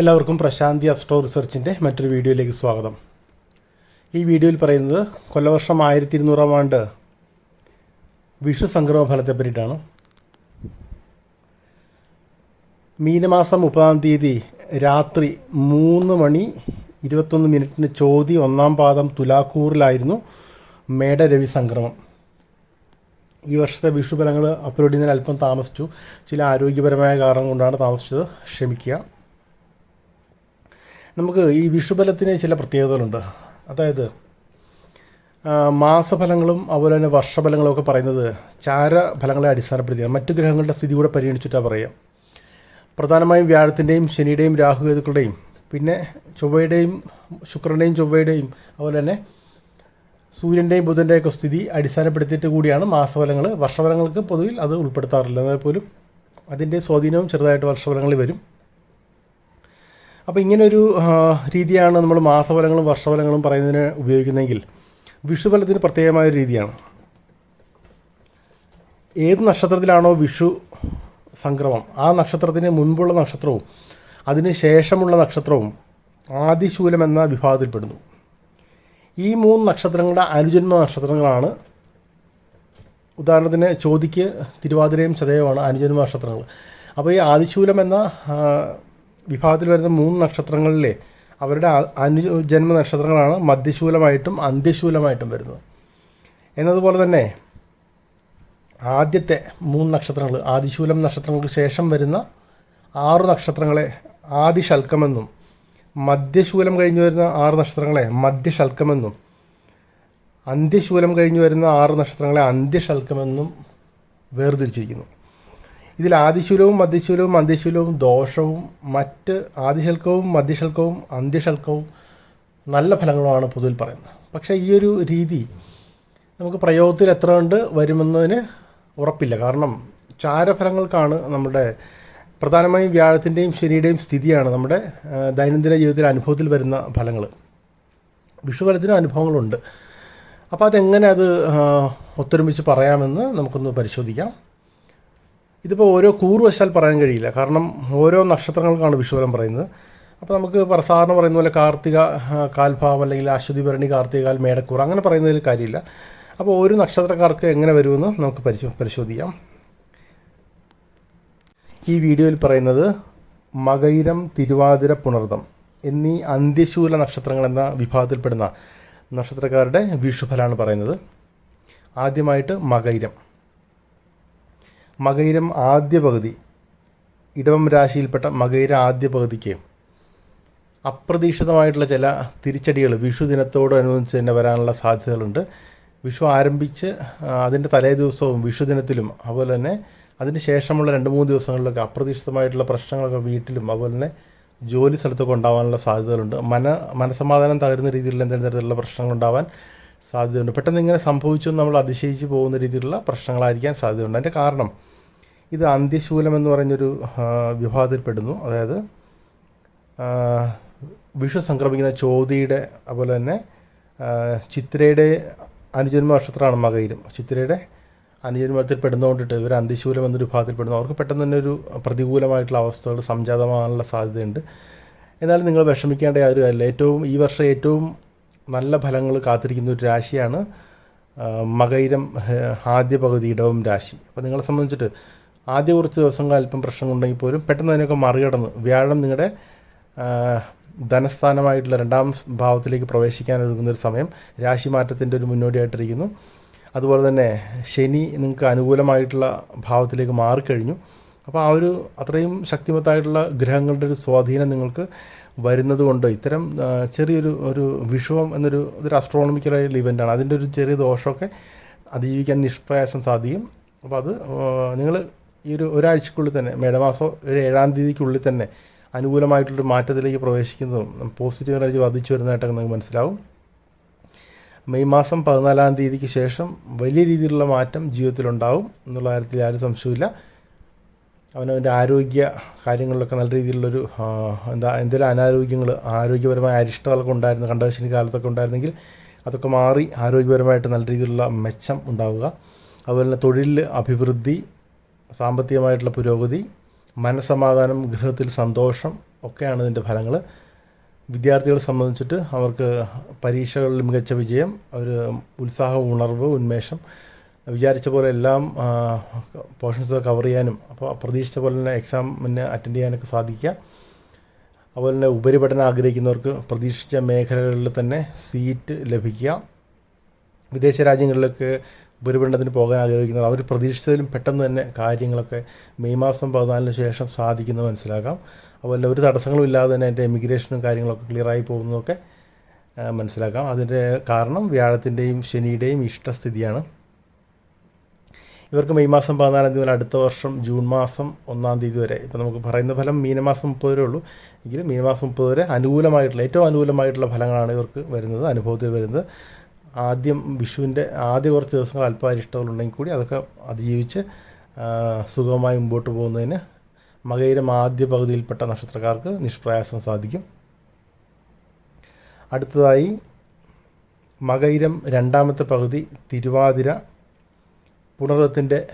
എല്ലാവർക്കും പ്രശാന്തി അസ്ട്രോ റിസർച്ചിന്റെ മറ്റൊരു വീഡിയോയിലേക്ക് സ്വാഗതം. ഈ വീഡിയോയിൽ പറയുന്നത് കൊല്ലവർഷം ആയിരത്തി ഇരുന്നൂറാം ആണ്ട് വിഷു സംക്രമ ഫലത്തെ പറ്റിയിട്ടാണ്. മീനമാസം മുപ്പതാം തീയതി രാത്രി മൂന്ന് മണി ഇരുപത്തൊന്ന് മിനിറ്റിന് ചോതി ഒന്നാം പാദം തുലാക്കൂറിലായിരുന്നു മേടരവി സംക്രമം. ഈ വർഷത്തെ വിഷുഫലങ്ങൾ അപ്ലോഡ് ചെയ്യുന്നതിന് അല്പം താമസിച്ചു. ചില ആരോഗ്യപരമായ കാരണം കൊണ്ടാണ് താമസിച്ചത്. ക്ഷമിക്കുക. നമുക്ക് ഈ വിഷുബലത്തിന് ചില പ്രത്യേകതകളുണ്ട്. അതായത് മാസഫലങ്ങളും അതുപോലെ തന്നെ വർഷഫലങ്ങളും ഒക്കെ പറയുന്നത് ചാരഫലങ്ങളെ അടിസ്ഥാനപ്പെടുത്തിയാണ്. മറ്റു ഗ്രഹങ്ങളുടെ സ്ഥിതി കൂടെ പരിഗണിച്ചിട്ടാണ് പറയുക. പ്രധാനമായും വ്യാഴത്തിന്റെയും ശനിയുടെയും രാഹുകേതുക്കളുടെയും പിന്നെ ചൊവ്വയുടെയും ശുക്രന്റെയും ചൊവ്വയുടെയും അതുപോലെ തന്നെ സൂര്യന്റെയും ബുധന്റെയൊക്കെ സ്ഥിതി അടിസ്ഥാനപ്പെടുത്തിയിട്ട് കൂടിയാണ് മാസഫലങ്ങൾ വർഷഫലങ്ങൾക്ക് പൊതുവിൽ അത് ഉൾപ്പെടുത്താറില്ല. എന്നാൽ പോലും അതിന്റെ സ്വാധീനവും ചെറുതായിട്ട് വർഷഫലങ്ങളിൽ വരും. അപ്പോൾ ഇങ്ങനൊരു രീതിയാണ് നമ്മൾ മാസഫലങ്ങളും വർഷഫലങ്ങളും പറയുന്നതിന് ഉപയോഗിക്കുന്നതെങ്കിൽ വിഷുഫലത്തിന് പ്രത്യേകമായ രീതിയാണ്. ഏത് നക്ഷത്രത്തിലാണോ വിഷു സംക്രമം ആ നക്ഷത്രത്തിന് മുൻപുള്ള നക്ഷത്രവും അതിന് ശേഷമുള്ള നക്ഷത്രവും ആദിശൂലം എന്ന വിഭാഗത്തിൽപ്പെടുന്നു. ഈ മൂന്ന് നക്ഷത്രങ്ങളുടെ അനുജന്മ നക്ഷത്രങ്ങളാണ്. ഉദാഹരണത്തിന് ചോദിക്ക് തിരുവാതിരയും ചതയവുമാണ് അനുജന്മ നക്ഷത്രങ്ങൾ. അപ്പോൾ ഈ ആദിശൂലം എന്ന വിഭാഗത്തിൽ വരുന്ന മൂന്ന് നക്ഷത്രങ്ങളിലെ അവരുടെ അനുജന്മ നക്ഷത്രങ്ങളാണ് മധ്യശൂലമായിട്ടും അന്ത്യശൂലമായിട്ടും വരുന്നത്. എന്നതുപോലെ തന്നെ ആദ്യത്തെ മൂന്ന് നക്ഷത്രങ്ങൾ ആദിശൂലം നക്ഷത്രങ്ങൾക്ക് ശേഷം വരുന്ന ആറ് നക്ഷത്രങ്ങളെ ആദിശൽക്കമെന്നും മധ്യശൂലം കഴിഞ്ഞു വരുന്ന ആറ് നക്ഷത്രങ്ങളെ മധ്യശൽക്കമെന്നും അന്ത്യശൂലം കഴിഞ്ഞു വരുന്ന ആറ് നക്ഷത്രങ്ങളെ അന്ത്യശൽക്കമെന്നും വേർതിരിച്ചിരിക്കുന്നു. ഇതിൽ ആദിശൂലവും മധ്യശൂലവും അന്ത്യശൂലവും ദോഷവും മറ്റ് ആദിശൽക്കവും മധ്യശൽക്കവും അന്ത്യശൽക്കവും നല്ല ഫലങ്ങളുമാണ് പൊതുവിൽ പറയുന്നത്. പക്ഷേ ഈ ഒരു രീതി നമുക്ക് പ്രയോഗത്തിൽ എത്ര കണ്ട് വരുമെന്നതിന് ഉറപ്പില്ല. കാരണം ചാരഫലങ്ങൾക്കാണ് നമ്മുടെ പ്രധാനമായും വ്യാഴത്തിന്റെയും ശനിയുടെയും സ്ഥിതിയാണ് നമ്മുടെ ദൈനംദിന ജീവിതത്തിലെ അനുഭവത്തിൽ വരുന്ന ഫലങ്ങൾ വിഷുഫലത്തിനും അനുഭവങ്ങളുണ്ട്. അപ്പോൾ അതെങ്ങനെ അത് ഒത്തൊരുമിച്ച് പറയാമെന്ന് നമുക്കൊന്ന് പരിശോധിക്കാം. ഇതിപ്പോൾ ഓരോ കൂറുവശാൽ പറയാൻ കഴിയില്ല. കാരണം ഓരോ നക്ഷത്രങ്ങൾക്കാണ് വിഷുവലം പറയുന്നത്. അപ്പോൾ നമുക്ക് സാധാരണ പറയുന്ന പോലെ കാർത്തിക കാൽഭാവം അല്ലെങ്കിൽ അശ്വതി ഭരണി കാർത്തികാൽ മേടക്കൂർ അങ്ങനെ പറയുന്നതിൽ കാര്യമില്ല. അപ്പോൾ ഓരോ നക്ഷത്രക്കാർക്ക് എങ്ങനെ വരുമെന്ന് നമുക്ക് പരിശോ പരിശോധിക്കാം. ഈ വീഡിയോയിൽ പറയുന്നത് മകൈരം തിരുവാതിര പുണർതം എന്നീ അന്ത്യശൂല നക്ഷത്രങ്ങൾ എന്ന വിഭാഗത്തിൽപ്പെടുന്ന നക്ഷത്രക്കാരുടെ വിഷുഫലമാണ് പറയുന്നത്. ആദ്യമായിട്ട് മകയിരം. മകയിരം ആദ്യ പകുതി. ഇടവം രാശിയിൽപ്പെട്ട മകയിര ആദ്യ പകുതിക്ക്. അപ്രതീക്ഷിതമായിട്ടുള്ള ചില തിരിച്ചടികൾ വിഷു ദിനത്തോടനുബന്ധിച്ച് തന്നെ വരാനുള്ള സാധ്യതകളുണ്ട്. വിഷു ആരംഭിച്ച് അതിന്റെ തലേ ദിവസവും വിഷു ദിനത്തിലും അതുപോലെ തന്നെ അതിന് ശേഷമുള്ള രണ്ട് മൂന്ന് ദിവസങ്ങളിലൊക്കെ അപ്രതീക്ഷിതമായിട്ടുള്ള പ്രശ്നങ്ങളൊക്കെ വീട്ടിലും അതുപോലെ തന്നെ ജോലി സ്ഥലത്തൊക്കെ ഉണ്ടാവാനുള്ള സാധ്യതകളുണ്ട്. മന മനസമാധാനം തകരുന്ന രീതിയിലുള്ള എന്തെങ്കിലും തരത്തിലുള്ള പ്രശ്നങ്ങൾ ഉണ്ടാവാൻ സാധ്യതയുണ്ട്. പെട്ടെന്ന് ഇങ്ങനെ സംഭവിച്ചു നമ്മൾ അതിശയിച്ച് പോകുന്ന രീതിയിലുള്ള പ്രശ്നങ്ങളായിരിക്കാൻ സാധ്യതയുണ്ട്. അതിന്റെ കാരണം ഇത് അന്ത്യശൂലം എന്ന് പറഞ്ഞൊരു വിഭാഗത്തിൽപ്പെടുന്നു. അതായത് വിഷു സംക്രമിക്കുന്ന ചോതിയുടെ അതുപോലെ തന്നെ ചിത്രയുടെ അനുജന്മ നക്ഷത്രമാണ് മകയിലും. ചിത്രയുടെ അനുജന്മത്തിൽ പെടുന്നതുകൊണ്ടിട്ട് ഇവർ അന്ത്യശൂലം എന്നൊരു വിഭാഗത്തിൽപ്പെടുന്നു. അവർക്ക് പെട്ടെന്ന് തന്നെ ഒരു പ്രതികൂലമായിട്ടുള്ള അവസ്ഥകൾ സംജാതമാകാനുള്ള സാധ്യതയുണ്ട്. എന്നാലും നിങ്ങൾ വിഷമിക്കേണ്ട യാതൊരു കാര്യമില്ല. ഏറ്റവും ഈ വർഷം ഏറ്റവും നല്ല ഫലങ്ങൾ കാത്തിരിക്കുന്ന ഒരു രാശിയാണ് മകയിരം ആദ്യ പകുതി ഇടവും രാശി. അപ്പോൾ നിങ്ങളെ സംബന്ധിച്ചിട്ട് ആദ്യ കുറച്ച് ദിവസങ്ങൾ അല്പം പ്രശ്നമുണ്ടെങ്കിൽ പോലും പെട്ടെന്ന് അതിനൊക്കെ മറികടന്ന് വ്യാഴം നിങ്ങളുടെ ധനസ്ഥാനമായിട്ടുള്ള രണ്ടാം ഭാവത്തിലേക്ക് പ്രവേശിക്കാൻ ഒരുങ്ങുന്ന ഒരു സമയം രാശി മാറ്റത്തിന്റെ ഒരു മുന്നോടിയായിട്ടിരിക്കുന്നു. അതുപോലെ തന്നെ ശനി നിങ്ങൾക്ക് അനുകൂലമായിട്ടുള്ള ഭാവത്തിലേക്ക് മാറിക്കഴിഞ്ഞു. അപ്പോൾ ആ ഒരു അത്രയും ശക്തിമത്തായിട്ടുള്ള ഗ്രഹങ്ങളുടെ ഒരു സ്വാധീനം നിങ്ങൾക്ക് വരുന്നത് കൊണ്ട് ഇത്തരം ചെറിയൊരു ഒരു വിഷുവം എന്നൊരു ഇതൊരു അസ്ട്രോണമിക്കലായിട്ടുള്ള ഇവന്റാണ് അതിന്റെ ഒരു ചെറിയ ദോഷമൊക്കെ അതിജീവിക്കാൻ നിഷ്പ്രയാസം സാധിക്കും. അപ്പോൾ അത് നിങ്ങൾ ഈ ഒരു ഒരാഴ്ചക്കുള്ളിൽ തന്നെ മേടമാസം ഒരു ഏഴാം തീയതിക്കുള്ളിൽ തന്നെ അനുകൂലമായിട്ടുള്ളൊരു മാറ്റത്തിലേക്ക് പ്രവേശിക്കുന്നതും പോസിറ്റീവ് എനർജി വർദ്ധിച്ചു വരുന്നതായിട്ടൊക്കെ നിങ്ങൾക്ക് മനസ്സിലാവും. മെയ് മാസം പതിനാലാം തീയതിക്ക് ശേഷം വലിയ രീതിയിലുള്ള മാറ്റം ജീവിതത്തിലുണ്ടാവും എന്നുള്ള കാര്യത്തിൽ ആരും സംശയമില്ല അവനവന്റെ ആരോഗ്യ കാര്യങ്ങളിലൊക്കെ നല്ല രീതിയിലുള്ളൊരു എന്താ എന്തെങ്കിലും അനാരോഗ്യങ്ങൾ ആരോഗ്യപരമായ അരിഷ്ടങ്ങളൊക്കെ ഉണ്ടായിരുന്നു കണ്ടകശനി കാലത്തൊക്കെ ഉണ്ടായിരുന്നെങ്കിൽ അതൊക്കെ മാറി ആരോഗ്യപരമായിട്ട് നല്ല രീതിയിലുള്ള മെച്ചം ഉണ്ടാവുക. അതുപോലെ തന്നെ തൊഴിലിൽ അഭിവൃദ്ധി സാമ്പത്തികമായിട്ടുള്ള പുരോഗതി മനസ്സമാധാനം ഗൃഹത്തിൽ സന്തോഷം ഒക്കെയാണ് ഇതിന്റെ ഫലങ്ങൾ വിദ്യാർത്ഥികളെ സംബന്ധിച്ചിട്ട് അവർക്ക് പരീക്ഷകളിൽ മികച്ച വിജയം അവർ ഉത്സാഹ ഉണർവ് ഉന്മേഷം. വിചാരിച്ച പോലെ എല്ലാം പോർഷൻസ് കവർ ചെയ്യാനും അപ്പോൾ പ്രതീക്ഷിച്ച പോലെ തന്നെ എക്സാമിന് അറ്റൻഡ് ചെയ്യാനൊക്കെ സാധിക്കുക. അതുപോലെ തന്നെ ഉപരിപഠനം ആഗ്രഹിക്കുന്നവർക്ക് പ്രതീക്ഷിച്ച മേഖലകളിൽ തന്നെ സീറ്റ് ലഭിക്കുക. വിദേശ രാജ്യങ്ങളിലൊക്കെ ഉപരിപഠനത്തിന് പോകാൻ ആഗ്രഹിക്കുന്നവർ അവർ പ്രതീക്ഷിച്ചതിലും പെട്ടെന്ന് തന്നെ കാര്യങ്ങളൊക്കെ മെയ് മാസം പതിനാലിന് ശേഷം സാധിക്കുന്നത് മനസ്സിലാക്കാം. അതുപോലെ ഒരു തടസ്സങ്ങളും ഇല്ലാതെ തന്നെ എന്റെ എമിഗ്രേഷനും കാര്യങ്ങളൊക്കെ ക്ലിയറായി പോകുന്നതൊക്കെ മനസ്സിലാക്കാം. അതിന്റെ കാരണം വ്യാഴത്തിന്റെയും ശനിയുടെയും ഇഷ്ടസ്ഥിതിയാണ്. ഇവർക്ക് മെയ് മാസം പതിനാലാം തീയതി മുതൽ അടുത്ത വർഷം ജൂൺ മാസം ഒന്നാം തീയതി വരെ ഇപ്പോൾ നമുക്ക് പറയുന്ന ഫലം മീനമാസം മുപ്പത് വരെ ഉള്ളൂ. എങ്കിലും മീനമാസം മുപ്പത് വരെ അനുകൂലമായിട്ടുള്ള ഏറ്റവും അനുകൂലമായിട്ടുള്ള ഫലങ്ങളാണ് ഇവർക്ക് വരുന്നത് അനുഭവത്തിൽ വരുന്നത്. ആദ്യം വിഷുവിന്റെ ആദ്യ കുറച്ച് ദിവസങ്ങൾ അല്പം അരിഷ്ടങ്ങളുണ്ടെങ്കിൽ കൂടി അതൊക്കെ അതിജീവിച്ച് സുഖമായി മുമ്പോട്ട് പോകുന്നതിന് മകയിരം ആദ്യ പകുതിയിൽപ്പെട്ട നക്ഷത്രക്കാർക്ക് നിഷ്പ്രയാസം സാധിക്കും. അടുത്തതായി മകയിരം രണ്ടാമത്തെ പകുതി തിരുവാതിര പുണർവത്തിന്റെ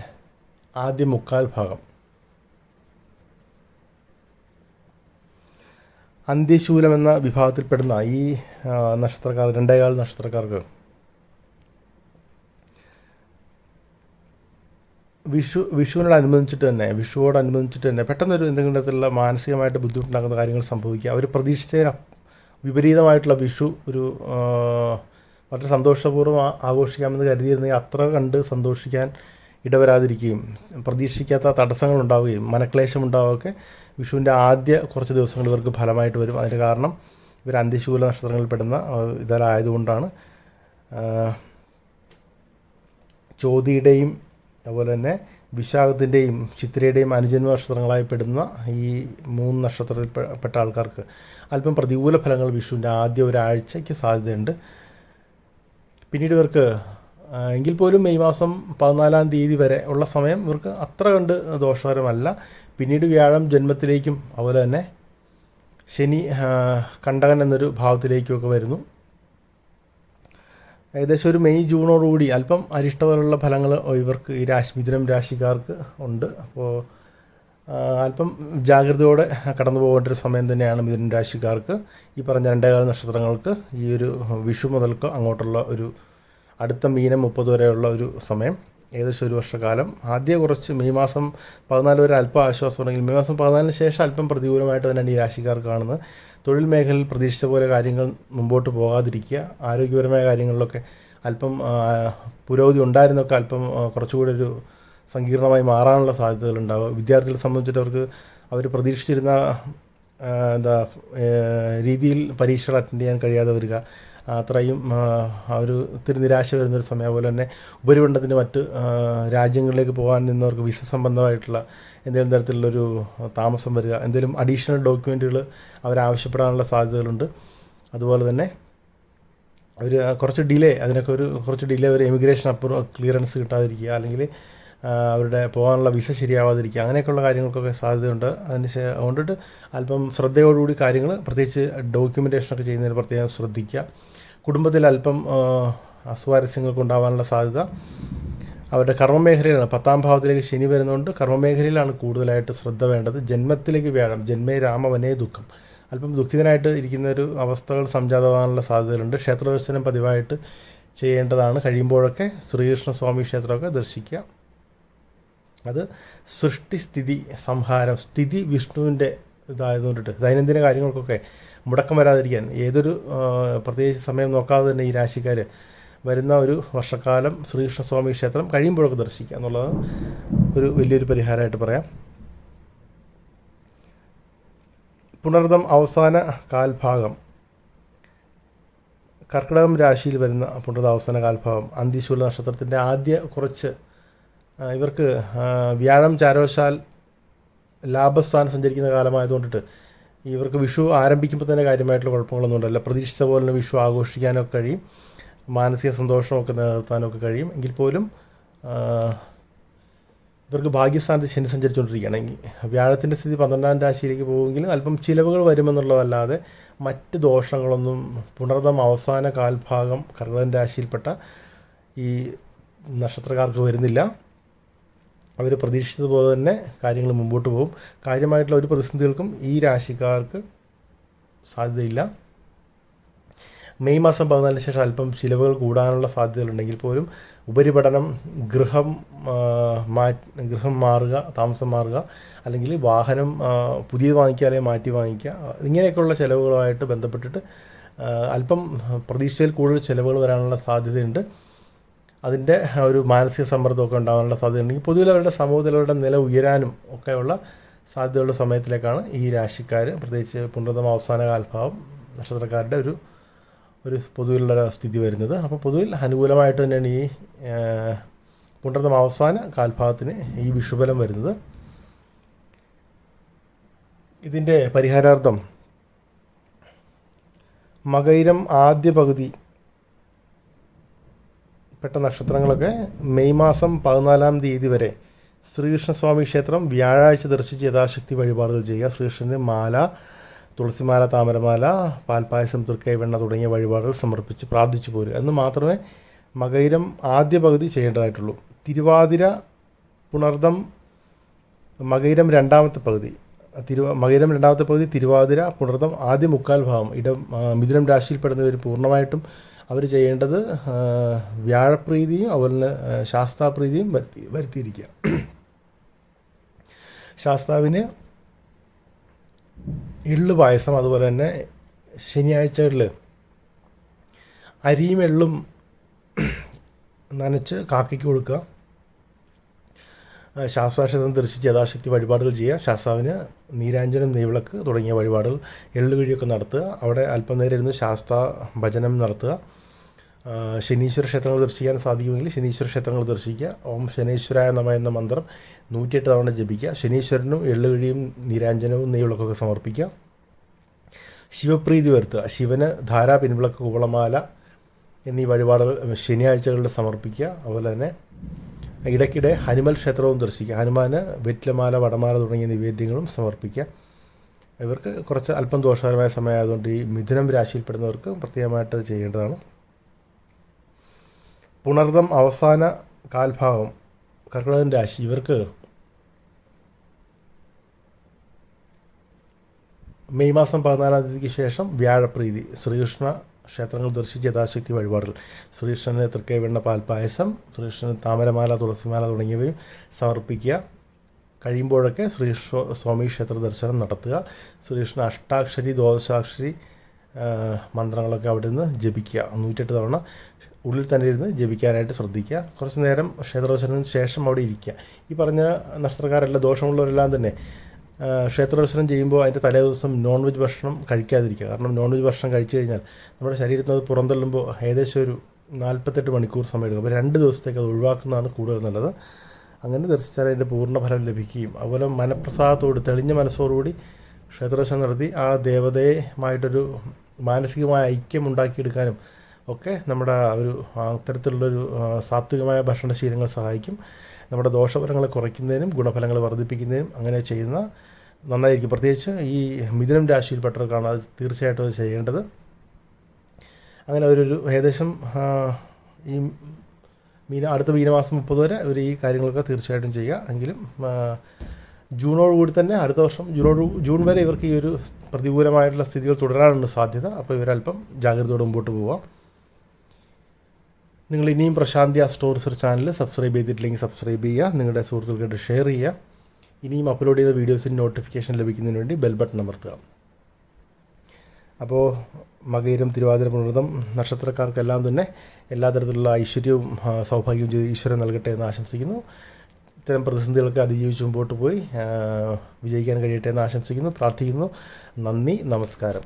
ആദ്യ മുക്കാൽ ഭാഗം. അന്ത്യശൂലം എന്ന വിഭാഗത്തിൽപ്പെടുന്ന ഈ നക്ഷത്രക്കാർ രണ്ടേകാൽ നക്ഷത്രക്കാർക്ക് വിഷു വിഷുവിനോടനുബന്ധിച്ചിട്ട് തന്നെ വിഷുവോടനുബന്ധിച്ചിട്ട് തന്നെ പെട്ടെന്നൊരു എന്തെങ്കിലും തരത്തിലുള്ള മാനസികമായിട്ട് ബുദ്ധിമുട്ടുണ്ടാകുന്ന കാര്യങ്ങൾ സംഭവിക്കുക. അവർ പ്രതീക്ഷിച്ചതിന് വിപരീതമായിട്ടുള്ള വിഷു ഒരു വളരെ സന്തോഷപൂർവം ആഘോഷിക്കാമെന്ന് കരുതിയിരുന്നെങ്കിൽ അത്ര കണ്ട് സന്തോഷിക്കാൻ ഇടവരാതിരിക്കുകയും പ്രതീക്ഷിക്കാത്ത തടസ്സങ്ങൾ ഉണ്ടാവുകയും മനക്ലേശം ഉണ്ടാവുകയൊക്കെ വിഷുവിന്റെ ആദ്യ കുറച്ച് ദിവസങ്ങൾ ഇവർക്ക് ഫലമായിട്ട് വരും. അതിന് കാരണം ഇവർ അന്ത്യശൂല നക്ഷത്രങ്ങളിൽപ്പെടുന്ന പെടുന്ന ഇതിലായതുകൊണ്ടാണ് ആയതുകൊണ്ടാണ് ചോതിയുടെയും അതുപോലെ തന്നെ വിശാഖത്തിന്റെയും ചിത്രയുടെയും അനുജന്മ നക്ഷത്രങ്ങളായി പെടുന്ന ഈ മൂന്ന് നക്ഷത്രത്തിൽ പെട്ട ആൾക്കാർക്ക് അല്പം പ്രതികൂല ഫലങ്ങൾ വിഷുവിന്റെ ആദ്യ ഒരാഴ്ചയ്ക്ക് സാധ്യതയുണ്ട്. പിന്നീട് ഇവർക്ക് എങ്കിൽ പോലും മെയ് മാസം പതിനാലാം തീയതി വരെ ഉള്ള സമയം ഇവർക്ക് അത്ര കണ്ട് ദോഷകരമല്ല. പിന്നീട് വ്യാഴം ജന്മത്തിലേക്കും അതുപോലെ തന്നെ ശനി കണ്ടകൻ എന്നൊരു ഭാവത്തിലേക്കുമൊക്കെ വരുന്നു. ഏകദേശം ഒരു മെയ് ജൂണോടുകൂടി അല്പം അരിഷ്ടതയുള്ള ഫലങ്ങൾ ഇവർക്ക് ഈ രാശി മിഥുനം രാശിക്കാർക്ക് ഉണ്ട്. അപ്പോൾ അല്പം ജാഗ്രതയോടെ കടന്നു പോകേണ്ട ഒരു സമയം തന്നെയാണ് മിഥുനം രാശിക്കാർക്ക്. ഈ പറഞ്ഞ രണ്ടേകാല നക്ഷത്രങ്ങൾക്ക് ഈ ഒരു വിഷു മുതൽക്ക് അങ്ങോട്ടുള്ള ഒരു അടുത്ത മീനം മുപ്പത് വരെയുള്ള ഒരു സമയം ഏകദേശം ഒരു വർഷക്കാലം. ആദ്യ കുറച്ച് മെയ് മാസം പതിനാല് വരെ അല്പം ആശ്വാസം ഉണ്ടെങ്കിൽ മെയ് മാസം പതിനാലിന് ശേഷം അല്പം പ്രതികൂലമായിട്ട് തന്നെയാണ് ഈ രാശിക്കാർ കാണുന്നത്. തൊഴിൽ മേഖലയിൽ പ്രതീക്ഷിച്ച പോലെ കാര്യങ്ങൾ മുമ്പോട്ട് പോകാതിരിക്കുക ആരോഗ്യപരമായ കാര്യങ്ങളിലൊക്കെ അല്പം പുരോഗതി ഉണ്ടായിരുന്നൊക്കെ അല്പം കുറച്ചുകൂടി ഒരു സങ്കീർണമായി മാറാനുള്ള സാധ്യതകളുണ്ടാവുക വിദ്യാർത്ഥികളെ സംബന്ധിച്ചിട്ട് അവർക്ക് അവർ പ്രതീക്ഷിച്ചിരുന്ന എന്താ രീതിയിൽ പരീക്ഷകൾ അറ്റൻഡ് ചെയ്യാൻ കഴിയാതെ വരിക. അത്രയും ഒരു ഒത്തിരി നിരാശ വരുന്നൊരു സമയം. അതുപോലെ തന്നെ ഉപരിപണ്ടത്തിന്റെ മറ്റ് രാജ്യങ്ങളിലേക്ക് പോകാൻ നിന്നവർക്ക് വിസ സംബന്ധമായിട്ടുള്ള എന്തെങ്കിലും തരത്തിലുള്ളൊരു താമസം വരിക എന്തെങ്കിലും അഡീഷണൽ ഡോക്യുമെന്റുകൾ അവരാവശ്യപ്പെടാനുള്ള സാധ്യതകളുണ്ട്. അതുപോലെ തന്നെ അവർ കുറച്ച് ഡിലേ അതിനൊക്കെ ഒരു കുറച്ച് ഡിലേ ഒരു എമിഗ്രേഷൻ അപ്രൂവ് ക്ലിയറൻസ് കിട്ടാതിരിക്കുക അല്ലെങ്കിൽ അവരുടെ പോകാനുള്ള വിസ ശരിയാവാതിരിക്കുക അങ്ങനെയൊക്കെയുള്ള കാര്യങ്ങൾക്കൊക്കെ സാധ്യതയുണ്ട്. അതിന് അതുകൊണ്ടിട്ട് അല്പം ശ്രദ്ധയോടുകൂടി കാര്യങ്ങൾ പ്രത്യേകിച്ച് ഡോക്യുമെന്റേഷനൊക്കെ ചെയ്യുന്നതിന് പ്രത്യേകം ശ്രദ്ധിക്കുക. കുടുംബത്തിൽ അല്പം അസ്വാരസ്യങ്ങൾക്ക് ഉണ്ടാവാനുള്ള സാധ്യത. അവരുടെ കർമ്മമേഖലയിലാണ്. പത്താം ഭാവത്തിലേക്ക് ശനി വരുന്നതുകൊണ്ട് കർമ്മമേഖലയിലാണ് കൂടുതലായിട്ട് ശ്രദ്ധ വേണ്ടത്. ജന്മത്തിലേക്ക് വ്യാഴം ജന്മേ രാമവനേ ദുഃഖം. അല്പം ദുഃഖിതനായിട്ട് ഇരിക്കുന്ന ഒരു അവസ്ഥകൾ സംജാതമാകാനുള്ള സാധ്യതകളുണ്ട്. ക്ഷേത്രദർശനം പതിവായിട്ട് ചെയ്യേണ്ടതാണ്. കഴിയുമ്പോഴൊക്കെ ശ്രീകൃഷ്ണ സ്വാമി ക്ഷേത്രമൊക്കെ ദർശിക്കുക. അത് സൃഷ്ടിസ്ഥിതി സംഹാരം സ്ഥിതി വിഷ്ണുവിന്റെ ഇതായതുകൊണ്ടിട്ട്. ദൈനംദിന കാര്യങ്ങൾക്കൊക്കെ മുടക്കം വരാതിരിക്കാൻ ഏതൊരു പ്രത്യേകിച്ച് സമയം നോക്കാതെ തന്നെ ഈ രാശിക്കാർ വരുന്ന ഒരു വർഷക്കാലം ശ്രീകൃഷ്ണസ്വാമി ക്ഷേത്രം കഴിയുമ്പോഴൊക്കെ ദർശിക്കുക എന്നുള്ളത് ഒരു വലിയൊരു പരിഹാരമായിട്ട് പറയാം. പുനർദം അവസാന കാൽഭാഗം. കർക്കിടകം രാശിയിൽ വരുന്ന പുണർദ അവസാന കാൽഭാഗം. അന്തിശൂല നക്ഷത്രത്തിന്റെ ആദ്യ കുറച്ച് ഇവർക്ക് വ്യാഴം ചാരോശാൽ ലാഭസ്ഥാനം സഞ്ചരിക്കുന്ന കാലമായതുകൊണ്ടിട്ട് ഇവർക്ക് വിഷു ആരംഭിക്കുമ്പോൾ തന്നെ കാര്യമായിട്ടുള്ള കുഴപ്പങ്ങളൊന്നും ഉണ്ടല്ല പ്രതീക്ഷിച്ച പോലെ തന്നെ വിഷു ആഘോഷിക്കാനൊക്കെ കഴിയും. മാനസിക സന്തോഷമൊക്കെ നിലനിർത്താനൊക്കെ കഴിയും. എങ്കിൽ പോലും ഇവർക്ക് ഭാഗ്യസ്ഥാനത്ത് ശനി സഞ്ചരിച്ചുകൊണ്ടിരിക്കുകയാണെങ്കിൽ വ്യാഴത്തിന്റെ സ്ഥിതി പന്ത്രണ്ടാം രാശിയിലേക്ക് പോകുമെങ്കിലും അല്പം ചിലവുകൾ വരുമെന്നുള്ളതല്ലാതെ മറ്റ് ദോഷങ്ങളൊന്നും പുണർദം അവസാന കാൽഭാഗം കർണൻ രാശിയിൽപ്പെട്ട ഈ നക്ഷത്രക്കാർക്ക് വരുന്നില്ല. അവർ പ്രതീക്ഷിച്ചതുപോലെ തന്നെ കാര്യങ്ങൾ മുമ്പോട്ട് പോകും. കാര്യമായിട്ടുള്ള ഒരു പ്രതിസന്ധികൾക്കും ഈ രാശിക്കാർക്ക് സാധ്യതയില്ല. മെയ് മാസം പതിനാലിന് ശേഷം അല്പം ചിലവുകൾ കൂടാനുള്ള സാധ്യതകളുണ്ടെങ്കിൽ പോലും ഉപരിപഠനം ഗൃഹം മാ ഗൃഹം മാറുക താമസം മാറുക അല്ലെങ്കിൽ വാഹനം പുതിയത് വാങ്ങിക്കുക അല്ലെങ്കിൽ മാറ്റി വാങ്ങിക്കുക ഇങ്ങനെയൊക്കെയുള്ള ചിലവുകളുമായിട്ട് ബന്ധപ്പെട്ടിട്ട് അല്പം പ്രതീക്ഷയിൽ കൂടുതൽ ചിലവുകൾ വരാനുള്ള സാധ്യതയുണ്ട്. അതിന്റെ ഒരു മാനസിക സമ്മർദ്ദമൊക്കെ ഉണ്ടാകാനുള്ള സാധ്യതയുണ്ടെങ്കിൽ പൊതുവിൽ അവരുടെ സമൂഹത്തിൽ അവരുടെ നില ഉയരാനും ഒക്കെയുള്ള സാധ്യതയുള്ള സമയത്തിലേക്കാണ് ഈ രാശിക്കാർ പ്രത്യേകിച്ച് പുനർതമ അവസാന കാൽഭാവം നക്ഷത്രക്കാരുടെ ഒരു ഒരു പൊതുവിലുള്ള സ്ഥിതി വരുന്നത്. അപ്പോൾ പൊതുവിൽ അനുകൂലമായിട്ട് തന്നെയാണ് ഈ പുനർതമ അവസാന കാൽഭാഗത്തിന് ഈ വിഷുബലം വരുന്നത്. ഇതിന്റെ പരിഹാരാർത്ഥം മകൈരം ആദ്യ പകുതി പെട്ട നക്ഷത്രങ്ങളൊക്കെ മെയ് മാസം പതിനാലാം തീയതി വരെ ശ്രീകൃഷ്ണസ്വാമി ക്ഷേത്രം വ്യാഴാഴ്ച ദർശിച്ച് യഥാശക്തി വഴിപാടുകൾ ചെയ്യുക. ശ്രീകൃഷ്ണന് മാല തുളസിമാല താമരമാല പാൽപ്പായസം തൃക്കൈ വെണ്ണ തുടങ്ങിയ വഴിപാടുകൾ സമർപ്പിച്ച് പ്രാർത്ഥിച്ചു പോരുക. എന്ന് മാത്രമേ മകൈരം ആദ്യ പകുതി ചെയ്യേണ്ടതായിട്ടുള്ളൂ. തിരുവാതിര പുണർദം മകൈരം രണ്ടാമത്തെ പകുതി. തിരുവ മകരം രണ്ടാമത്തെ പകുതി തിരുവാതിര പുണർദം ആദ്യ മുക്കാൽ ഭാഗം. ഇടം മിഥുനം രാശിയിൽപ്പെടുന്നവർ പൂർണമായിട്ടും അവർ ചെയ്യേണ്ടത് വ്യാഴപ്രീതിയും അതുപോലെ തന്നെ ശാസ്താപ്രീതിയും വരുത്തി വരുത്തിയിരിക്കുക. ശാസ്താവിന് എള്ളു പായസം അതുപോലെ തന്നെ ശനിയാഴ്ചകളിൽ അരിയും എള്ളും നനച്ച് കാക്കയ്ക്ക് കൊടുക്കുക. ശാസ്താക്ഷതം ദർശിച്ച് യഥാശക്തി വഴിപാടുകൾ ചെയ്യുക. ശാസ്താവിന് നീരാഞ്ജനം നെയ്വിളക്ക് തുടങ്ങിയ വഴിപാടുകൾ എള്ളുകിഴിയൊക്കെ നടത്തുക. അവിടെ അല്പനേരം ഇരുന്ന് ശാസ്ത്ര ഭജനം നടത്തുക. ശനീശ്വര ക്ഷേത്രങ്ങൾ ദർശിക്കാൻ സാധിക്കുമെങ്കിൽ ശനീശ്വര ക്ഷേത്രങ്ങൾ ദർശിക്കുക. ഓം ശനീശ്വരായ നമ എന്ന മന്ത്രം നൂറ്റിയെട്ട് തവണ ജപിക്കുക. ശനീശ്വരനും എള്ളുകിഴിയും നീരാഞ്ജനവും നെയ്വിളക്കൊക്കെ സമർപ്പിക്കുക. ശിവപ്രീതി വരുത്തുക ശിവന് ധാരാ പിൻവിളക്ക് കുവളമാല എന്നീ വഴിപാടുകൾ ശനിയാഴ്ചകളിൽ സമർപ്പിക്കുക. അതുപോലെ തന്നെ ഇടയ്ക്കിടെ ഹനുമൽ ക്ഷേത്രവും ദർശിക്കുക. ഹനുമാന് വെറ്റിലമാല വടമാല തുടങ്ങിയ നിവേദ്യങ്ങളും സമർപ്പിക്കുക. ഇവർക്ക് കുറച്ച് അല്പം ദോഷകരമായ സമയമായതുകൊണ്ട് ഈ മിഥുനം രാശിയിൽപ്പെടുന്നവർക്ക് പ്രത്യേകമായിട്ട് ചെയ്യേണ്ടതാണ്. പുണർദം അവസാന കാൽഭാഗം കർക്കിടകൻ രാശി. ഇവർക്ക് മെയ് മാസം പതിനാലാം തീയതിക്ക് ശേഷം വ്യാഴപ്രീതി. ശ്രീകൃഷ്ണ ക്ഷേത്രങ്ങൾ ദർശിച്ച് യഥാശക്തി വഴിപാടുകൾ ശ്രീകൃഷ്ണന് തൃക്കൈവെണ്ണ പാൽപ്പായസം ശ്രീകൃഷ്ണന് താമരമാല തുളസിമാല തുടങ്ങിയവയും സമർപ്പിക്കുക. കഴിയുമ്പോഴൊക്കെ ശ്രീ സ്വ- സ്വാമി ക്ഷേത്ര ദർശനം നടത്തുക. ശ്രീകൃഷ്ണ അഷ്ടാക്ഷരി ദ്വാദശാക്ഷരി മന്ത്രങ്ങളൊക്കെ അവിടെ നിന്ന് ജപിക്കുക. നൂറ്റെട്ട് തവണ ഉള്ളിൽ തന്നെ ഇരുന്ന് ജപിക്കാനായിട്ട് ശ്രദ്ധിക്കുക. കുറച്ച് നേരം ക്ഷേത്രദർശനത്തിന് ശേഷം അവിടെ ഇരിക്കുക. ഈ പറഞ്ഞ നക്ഷത്രക്കാരെല്ലാം ദോഷമുള്ളവരെല്ലാം തന്നെ ക്ഷേത്രദർശനം ചെയ്യുമ്പോൾ അതിന്റെ തലേ ദിവസം നോൺ വെജ് ഭക്ഷണം കഴിക്കാതിരിക്കുക. കാരണം നോൺ വെജ് ഭക്ഷണം കഴിച്ചു കഴിഞ്ഞാൽ നമ്മുടെ ശരീരത്തിൽ അത് പുറന്തള്ളുമ്പോൾ ഏകദേശം ഒരു നാൽപ്പത്തെട്ട് മണിക്കൂർ സമയം എടുക്കും അപ്പോൾ രണ്ട് ദിവസത്തേക്ക് അത് ഒഴിവാക്കുന്നതാണ് കൂടുതൽ നല്ലത്. അങ്ങനെ ദർശിച്ചാൽ അതിന്റെ പൂർണ ഫലം ലഭിക്കുകയും അതുപോലെ മനപ്രസാദത്തോട് തെളിഞ്ഞ മനസ്സോടുകൂടി ക്ഷേത്രദർശനം നടത്തി ആ ദേവതയുമായിട്ടൊരു മാനസികമായ ഐക്യം ഉണ്ടാക്കിയെടുക്കാനും ഒക്കെ നമ്മുടെ ഒരു അത്തരത്തിലുള്ളൊരു സാത്വികമായ ഭക്ഷണശീലങ്ങൾ സഹായിക്കും. നമ്മുടെ ദോഷഫലങ്ങളെ കുറയ്ക്കുന്നതിനും ഗുണഫലങ്ങൾ വർദ്ധിപ്പിക്കുന്നതിനും അങ്ങനെ ചെയ്യുന്ന നന്നായിരിക്കും. പ്രത്യേകിച്ച് ഈ മിഥുനം രാശിയിൽപ്പെട്ടവർക്കാണ് അത് തീർച്ചയായിട്ടും അത് ചെയ്യേണ്ടത്. അങ്ങനെ ഒരു ഏകദേശം ഈ മീന അടുത്ത മീനമാസം മുപ്പത് വരെ ഇവർ ഈ കാര്യങ്ങളൊക്കെ തീർച്ചയായിട്ടും ചെയ്യുക. എങ്കിലും ജൂണോടുകൂടി തന്നെ അടുത്ത വർഷം ജൂണോട് ജൂൺ വരെ ഇവർക്ക് ഈ ഒരു പ്രതികൂലമായിട്ടുള്ള സ്ഥിതികൾ തുടരാനുള്ള സാധ്യത. അപ്പോൾ ഇവരല്പം ജാഗ്രതയോടെ മുമ്പോട്ട് പോവാം. നിങ്ങൾ ഇനിയും Prashanthi store research channel subscribe ചെയ്തിട്ടില്ലെങ്കിൽ സബ്സ്ക്രൈബ് ചെയ്യുക നിങ്ങളുടെ സുഹൃത്തുക്കളുടെ ഷെയർ ചെയ്യുക. ഇനിയും അപ്ലോഡ് ചെയ്ത വീഡിയോസിന് നോട്ടിഫിക്കേഷൻ ലഭിക്കുന്നതിന് വേണ്ടി ബെൽ ബട്ടൺ അമർത്തുക. അപ്പോൾ മകയിരം തിരുവാതിര പുണർതം നക്ഷത്രക്കാർക്കെല്ലാം തന്നെ എല്ലാ തരത്തിലുള്ള ഐശ്വര്യവും സൗഭാഗ്യവും ചെയ്ത് ഈശ്വരൻ നൽകട്ടെ എന്ന് ആശംസിക്കുന്നു. ഇത്തരം പ്രതിസന്ധികളൊക്കെ അതിജീവിച്ച് മുമ്പോട്ട് പോയി വിജയിക്കാൻ കഴിയട്ടെ എന്ന് ആശംസിക്കുന്നു പ്രാർത്ഥിക്കുന്നു. നന്ദി നമസ്കാരം.